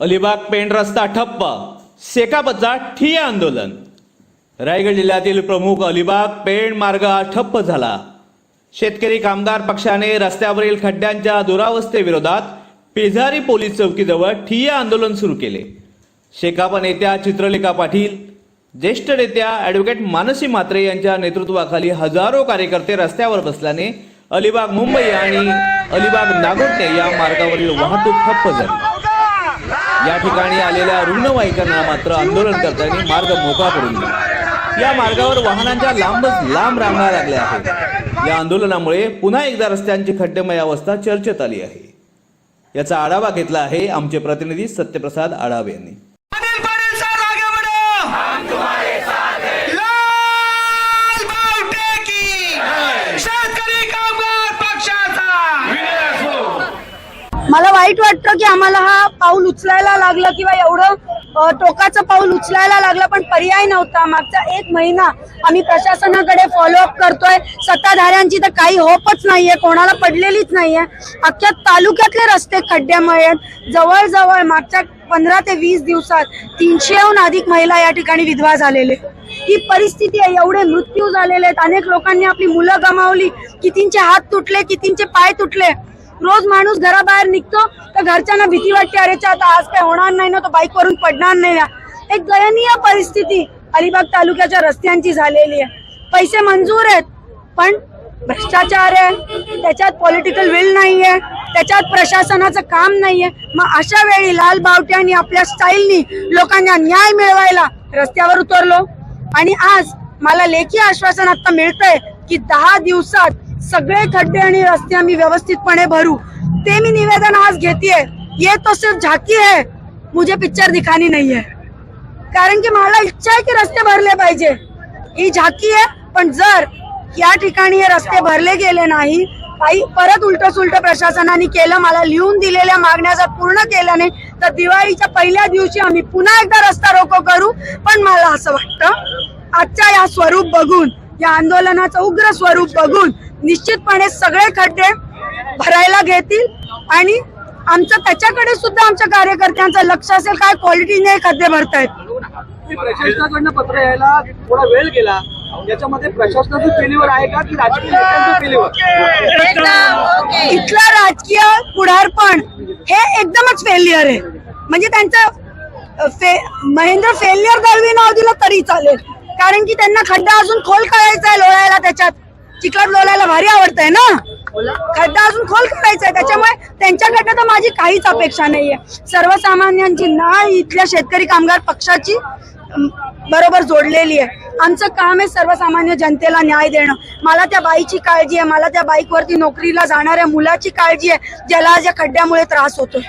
अलिबाग पेण रस्ता ठप्प सेकापचा ठिय्या आंदोलन. रायगड जिल्ह्यातील प्रमुख अलिबाग पेण मार्ग ठप्प झाला. शेतकरी कामगार पक्षाने रस्त्यावरील खड्ड्यांच्या दुरावस्थेविरोधात पेझारी पोलीस चौकीजवळ ठिय्या आंदोलन सुरू केले. शेकाप नेत्या चित्रलेखा पाटील ज्येष्ठ नेत्या ॲडव्होकेट मानसी मात्रे यांच्या नेतृत्वाखाली हजारो कार्यकर्ते रस्त्यावर बसल्याने अलिबाग मुंबई आणि अलिबाग नागोटणे या मार्गावरील वाहतूक ठप्प झाली. या ठिकाणी आलेल्या रुग्णवाहिकांना मात्र आंदोलनकर्त्यांनी मार्ग मोकळा करून दिला. या मार्गावर वाहनांच्या लांबच लांब रांगा लागल्या आहेत. या आंदोलनामुळे पुन्हा एकदा रस्त्यांची खड्डेमय अवस्था चर्चेत आली आहे. याचा आढावा घेतला आहे आमचे प्रतिनिधी सत्यप्रसाद आढावे यांनी अनिल पाटील सर आगे बढ़ो हम तुम्हारे साथ हैं लाल बावटे की शेतकरी कामगार पक्षाचा मला वाईट वाटतं की आम्हाला हा पाऊल उचलायला लागलं किंवा एवढं टोकाचं पाऊल उचलायला लागलं पण पर्याय नव्हता. मागचा एक महिना आम्ही प्रशासनाकडे फॉलोअप करतोय. सत्ताधाऱ्यांची तर काही होपच नाहीये कोणाला पडलेलीच नाहीये. अख्ख्या तालुक्यातले रस्ते खड्ड्यामुळे आहेत. जवळजवळ मागच्या पंधरा ते वीस दिवसात तीनशेहून अधिक महिला या ठिकाणी विधवा झालेले ही परिस्थिती आहे. एवढे मृत्यू झालेले आहेत. अनेक लोकांनी आपली मुलं गमावली. कितींचे हात तुटले कितींचे पाय तुटले. रोज माणूस घराबाहेर निघतो तर घरच्यांना भीती वाटते अरेच्या आता आज काय होणार नाही ना तो बाईकवरून पडणार नाही ना. एक दयनीय परिस्थिती अलिबाग तालुक्याच्या रस्त्यांची झालेली आहे. पैसे मंजूर आहेत पण भ्रष्टाचार आहे त्याच्यात पॉलिटिकल विल आहे त्याच्यात प्रशासनाचं काम नाही आहे मग अशा वेळी लाल बावट्यांनी आपल्या स्टाईलनी लोकांना न्याय मिळवायला रस्त्यावर उतरलो. आणि आज मला लेखी आश्वासन आता मिळतंय की दहा दिवसात सगळे खड्डे आणि रस्ते आम्ही व्यवस्थितपणे भरू. ते मी निवेदन आज घेतेय. ये तो सिर्फ झाकी है. मुझे पिक्चर दिखानी नहीं है. कारण की मला इच्छा आहे की रस्ते भरले पाहिजे. ही झाकी आहे पण जर या ठिकाणी हे रस्ते भरले गेले नाही काही परत उलट सुलट प्रशासनाने केलं मला लिहून दिलेल्या मागण्या जर पूर्ण केल्या नाही तर दिवाळीच्या पहिल्या दिवशी आम्ही पुन्हा एकदा रस्ता रोको करू. पण मला असं वाटतं आजच्या या स्वरूप बघून या आंदोलनाचं उग्र स्वरूप बघून निश्चितपणे सगळे खड्डे भरायला घेतील आणि आमचं त्याच्याकडे सुद्धा आमच्या कार्यकर्त्यांचं लक्ष असेल काय क्वालिटीने खड्डे भरतायत. प्रशासनाकडनं पत्र यायला थोडा वेळ गेला. याच्यामध्ये प्रशासनाचं फेल्युअर आहे का की राजकीय इथलं राजकीय पुढारपण हे एकदमच फेल्युअर आहे. म्हणजे त्यांचं फे महेंद्र फेल्युअर दळवी नाव दिलं तरी चालेल. कारण की त्यांना खड्डा अजून खोल करायचा आहे लोळायला त्याच्यात. चिखलात लोळायला भारी आवडतंय ना? खड्डा अजून खोल करायचा आहे. त्याच्यामुळे त्यांच्याकडनं तर माझी काहीच अपेक्षा नाहीये. सर्वसामान्यांची नाळ इथल्या शेतकरी कामगार पक्षाची बरोबर जोडलेली आहे. आमचं काम आहे सर्वसामान्य जनतेला न्याय देणं. मला त्या बाईची काळजी आहे. मला त्या बाईकवरती नोकरीला जाणाऱ्या मुलाची काळजी आहे. ज्याला आज या खड्ड्यामुळे त्रास होतोय.